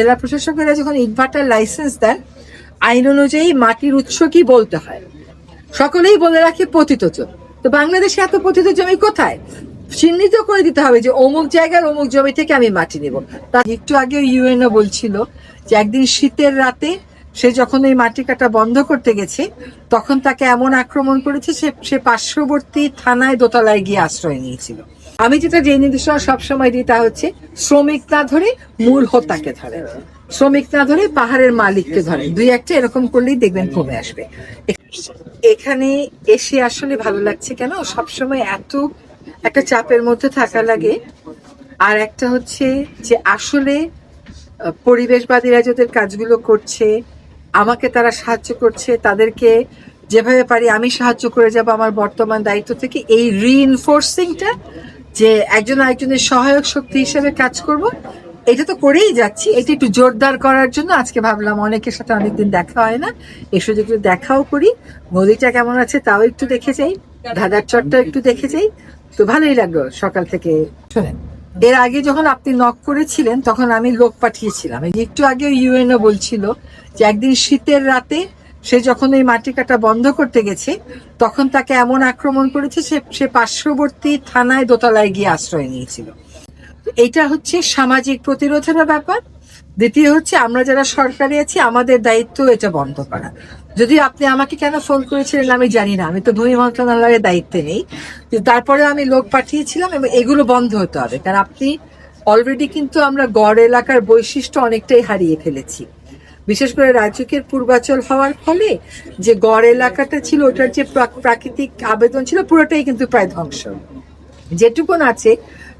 জেলা প্রশাসকেরা যখন ইটভাটার লাইসেন্স দেন, আইন অনুযায়ী মাটির উৎস কি বলতে হয়? সকলেই বলে রাখে পতিত জমি। তো বাংলাদেশে এত পতিত জমি কোথায়? চিহ্নিত করে দিতে হবে যে অমুক জায়গার অমুক জমি থেকে আমি মাটি নেব। তা একটু আগে ইউএনও বলছিল যে একদিন শীতের রাতে সে যখন এই মাটি কাটা বন্ধ করতে গেছে, তখন তাকে এমন আক্রমণ করেছে সে সে পার্শ্ববর্তী থানায় দোতলায় গিয়ে আশ্রয় নিয়েছিল। আমি যেটা যে নির্দেশনা সবসময় দিই তা হচ্ছে শ্রমিক না ধরে মূল হত্যাকে ধরে। শ্রমিক না ধরে পাহাড়ের মালিককে ধরে। দুই একটা এরকম করলেই দেখবেন কমে আসবে। এখানে এসে আসলে ভালো লাগছে কেন? সবসময় এত একটা চাপের মধ্যে থাকা লাগে। আর একটা হচ্ছে যে আসলে পরিবেশবাদীরা যাদের কাজগুলো করছে, আমাকে তারা সাহায্য করছে, তাদেরকে যেভাবে পারি আমি সাহায্য করে যাব আমার বর্তমান দায়িত্ব থেকে। এই রিইনফোর্সিংটা যে একজন আরেকজনের সহায়ক শক্তি হিসেবে কাজ করব। এটা তো করেই যাচ্ছি। এটা একটু জোরদার করার জন্য আজকে ভাবলাম অনেকের সাথে অনেকদিন দেখা হয় না। এই একটু দেখাও করি। নদীটা কেমন আছে তাও একটু দেখে যাই। ধাঁধার চরটা একটু দেখে যাই। তো ভালোই লাগল সকাল থেকে। শোনেন, এর আগে যখন আপনি নক করেছিলেন, তখন আমি লোক পাঠিয়েছিলাম। একটু আগেও ইউএনও বলছিল যে একদিন শীতের রাতে সে যখন এই মাটি কাটা বন্ধ করতে গেছে, তখন তাকে এমন আক্রমণ করেছে সে সে পার্শ্ববর্তী থানায় দোতলায় গিয়ে আশ্রয় নিয়েছিল। তো এইটা হচ্ছে সামাজিক প্রতিরোধের ব্যাপার। দ্বিতীয় হচ্ছে, আমরা যারা সরকারি আছি, আমাদের দায়িত্ব এটা বন্ধ করা। যদি আপনি আমাকে কেন ফোন করেছিলেন আমি জানি না। আমি তো ভূমি মন্ত্রণালয়ের দায়িত্বে নেই। তারপরে আমি লোক পাঠিয়েছিলাম এবং এগুলো বন্ধ হতে হবে। কারণ আপনি অলরেডি কিন্তু আমরা গড় এলাকার বৈশিষ্ট্য অনেকটাই হারিয়ে ফেলেছি। বিশেষ করে রাজকীয় পূর্বাচল হওয়ার ফলে যে গড় এলাকাটা ছিল, ওটার যে প্রাকৃতিক আবেদন ছিল, পুরোটাই কিন্তু প্রায় ধ্বংস। যেটুকুন আছে,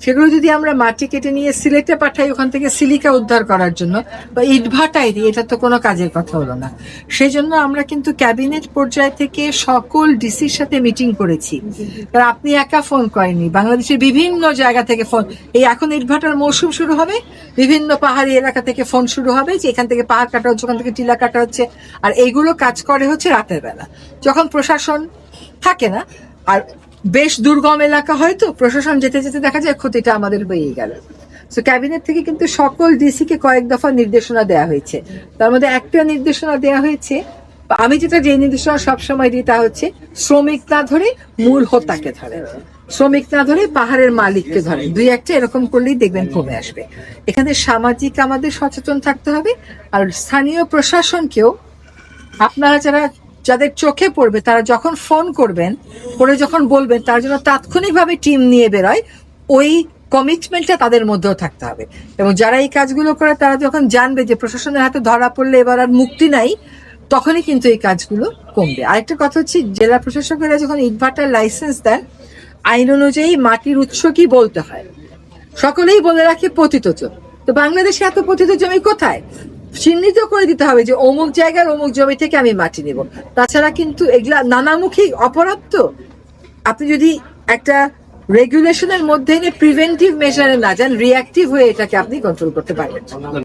সেগুলো যদি আমরা মাটি কেটে নিয়ে সিলেটে পাঠাই ওখান থেকে সিলিকা উদ্ধার করার জন্য, বা ইটভাটাই দিই এটা তো কোনো কাজের কথা হলো না। সেই জন্য আমরা কিন্তু ক্যাবিনেট পর্যায় থেকে সকল ডিসির সাথে মিটিং করেছি। কারণ আপনি একা ফোন করেননি, বাংলাদেশের বিভিন্ন জায়গা থেকে ফোন, এই এখন ইটভাটার মৌসুম শুরু হবে, বিভিন্ন পাহাড়ি এলাকা থেকে ফোন শুরু হবে, যে এখান থেকে পাহাড় কাটা হচ্ছে, ওখান থেকে টিলা কাটা হচ্ছে, আর এইগুলো কাজ করে হচ্ছে রাতের বেলা। যখন প্রশাসন থাকে না, আর বেশ দুর্গম এলাকা হয়তো, প্রশাসন যেতে যেতে দেখা যায় ক্ষতিটা আমাদের হয়েই গেল। সো ক্যাবিনেট থেকে কিন্তু সকল ডিসি কে কয়েক দফা নির্দেশনা দেওয়া হয়েছে। তার মধ্যে একটা নির্দেশনা দেওয়া হয়েছে। আমি যেটা যে নির্দেশনা সবসময় দিই তা হচ্ছে, শ্রমিক না ধরে মূল হোতাকে ধরে। শ্রমিক না ধরে পাহাড়ের মালিককে ধরে। দুই একটা এরকম করলেই দেখবেন কমে আসবে। এখানে সামাজিক আমাদের সচেতন থাকতে হবে। আর স্থানীয় প্রশাসনকেও, আপনারা যারা যাদের চোখে পড়বে, তারা যখন ফোন করবেন, করে যখন বলবেন, তার জন্য তাৎক্ষণিকভাবে টিম নিয়ে বেরোয়, ওই কমিটমেন্টটা তাদের মধ্যেও থাকতে হবে। এবং যারা এই কাজগুলো করে, তারা যখন জানবে যে প্রশাসনের হাতে ধরা পড়লে এবার আর মুক্তি নাই, তখনই কিন্তু এই কাজগুলো কমবে। আরেকটা কথা হচ্ছে, জেলা প্রশাসকেরা যখন ইনভার্টার লাইসেন্স দেন, আইন অনুযায়ী মাটির উৎস কি বলতে হয়? সকলেই বলে রাখে পতিত তো বাংলাদেশে এত পতিত জমি কোথায়? চিহ্নিত করে দিতে হবে যে অমুক জায়গার অমুক জমি থেকে আমি মাটি নেব। তাছাড়া কিন্তু এগুলা নানামুখী অপরাধ তো। আপনি যদি একটা রেগুলেশনের মধ্যে প্রিভেন্টিভ মেজারে না যান রিয়াক্টিভ হয়ে এটাকে আপনি কন্ট্রোল করতে পারবেন।